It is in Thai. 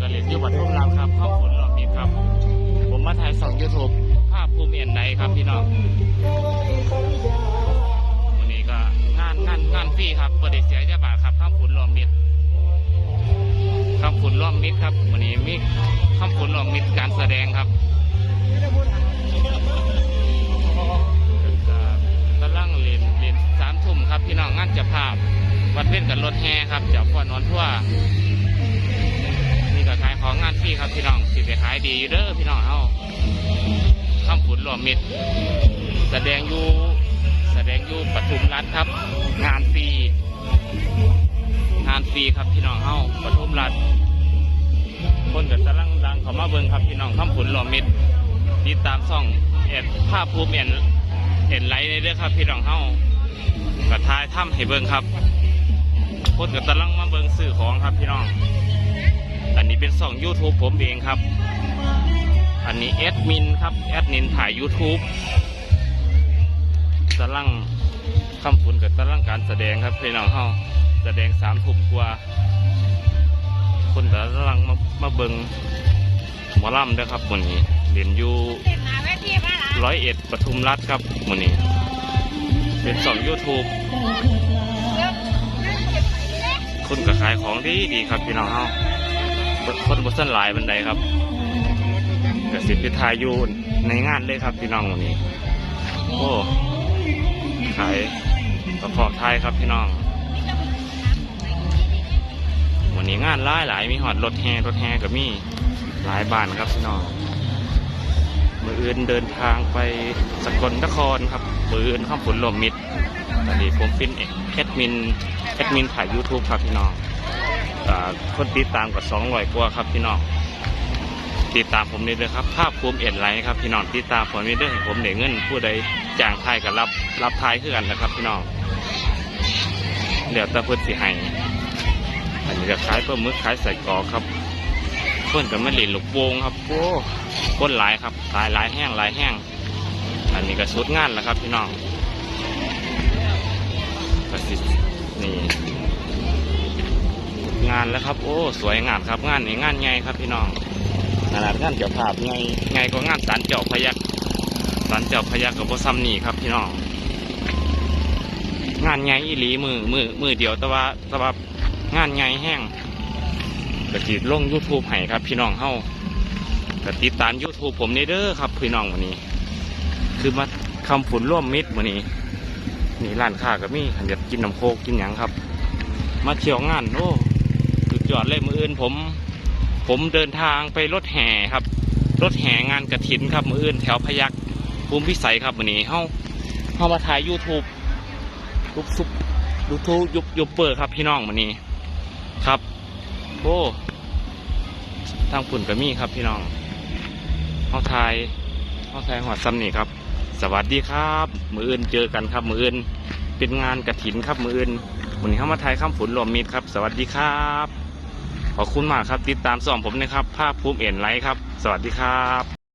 ก็เรียนอยู่วัดทุ่งลำครับข้าวฝนรอบนี้ครับ ผมมาถ่ายสองยูทูบภาพภูมิเอ็นไดครับพี่น้องวันนี้ก็งานงานงานฟรีครับบริเสียเจ้าบาทครับข้ามฝนรอบมิดข้ามฝนรอบมิดครับวันนี้มีข้ามฝนรอบมิดการแสดงครับกำลังเรียนเรียนสามทุ่มครับพี่น้องงานจะภาพวัดเว้นกับรถแห่ครับจาพ่อนอนทั่ว ของงานฟรีครับพี่น้องสิไปขายดีอยู่เด้อพี่น้องเฮาข้ามขุนหลวมมิดแสดงอยู่แสดงอยู่ปทุมรัฐครับ งานฟรีงานฟรีครับพี่น้องเฮาปทุมรัฐคนกับตะลังดังเขามาเบิ่งครับพี่น้องข้ามขุนหลวมมิดติดตามซ่องเอ็ดภาพภูมิเอ็นเห็นไลฟ์ได้เด้อครับ พี่น้องเฮากระทายถ้ำให้เบิ่งครับคนกับตะลังมาเบิ่งซื้อของครับพี่น้อง สอง YouTube ผมเองครับ อันนี้แอดมินครับ แอดมินถ่าย YouTube ตะลังคำฝุ่นกับตะลังการแสดงครับพี่น้องเฮาแสดงสามถุ่มกว่า คนตะลังมามาเบิงหมอลำด้อครับวันนี้เรียนอยู่ร้อยเอ็ดปทุมรัฐครับวันนี้ เป็นสอง YouTube คนก็ขายของดีดีครับพี่น้องเฮา คนบสันหลายบันไดครับกสิทธิทายอยูในงานเลยครับพี่น้องวันนี้ โอ้ขายประกอบไทยครับพี่น้อง วันนี้งานหลายหลายมีหอดรถแห่รถแห่ก็มีหลายบ้านครับพี่น้องมืออื่นเดินทางไปสกลนครครับมืออื่นข้ามผลลมมิดตอนนี้ผมเป็นแอดมินแอดมินถ่าย YouTube ครับพี่น้อง คนติดตามกับสองร้อยกว่าครับพี่น้องติดตามผมนี่เลยครับ ภาพภูมิเอ็นไลท์ครับพี่น้องติดตามผมนี่เด้อให้ผมเด้เงินผู้ใดจ้างทายกับรับรับทายคือกันนะครับ พี่น้องเดี๋ยวตะพิ่นสิให้อันนี้จะขายปลาหมึกขายใส่กอครับเพิ่นกับมะลินลูกโป่งครับโอ้คนหลายครับหลายหลายแห้งหลายแห้งอันนี้ก็ชุดงานแล้วครับพี่น้องนี่ งานแล้วครับ โอ้ สวยงามครับงานนี้งานใหญ่ครับพี่น้องขนาดงานเจ้าภาพใหญ่ใหญ่กว่างานศาลเจ้าพยักศาลเจ้าพยักกับบ่ซ้ำนี่ครับพี่น้องงานใหญ่อีหลีมือมือมือเดียวแต่ว่าแต่ว่างานใหญ่แห้งกระติดลง YouTube ให้ครับพี่น้องเฮากระติดตาม YouTube ผมนี่เด้อครับพี่น้องวันนี้ คือมาคำฝนร่วมมิตรวันนี้นี่ร้านค้าก็มีขันอยากกินน้ำโคกกินหยังครับ มาเที่ยวงานโอ้ สุดยอดเลยมืออื่นผม ผมเดินทางไปรถแห่ครับ รถแห่งานกระถินครับ มืออื่นแถวพยักภูมิพิสัยครับวันนี้เฮาเฮามาถ่าย YouTube ยุบซุปยูทูบยุบยุบเปิดครับพี่น้องวันนี้ ครับโอ้ทางฝุ่นก็มีครับพี่น้องเฮาถ่ายเฮาถ่ายหอดซ้ำนี่ครับ สวัสดีครับ มืออื่นเจอกันครับ มืออื่นเป็นงานกระถินครับ มืออื่น วันนี้เข้ามาไทยข้ามฝนรวมมิตรครับ สวัสดีครับ ขอบคุณมากครับ ติดตามส่องผมนะครับ ภาพภูมิเอ็นไลท์ครับ สวัสดีครับ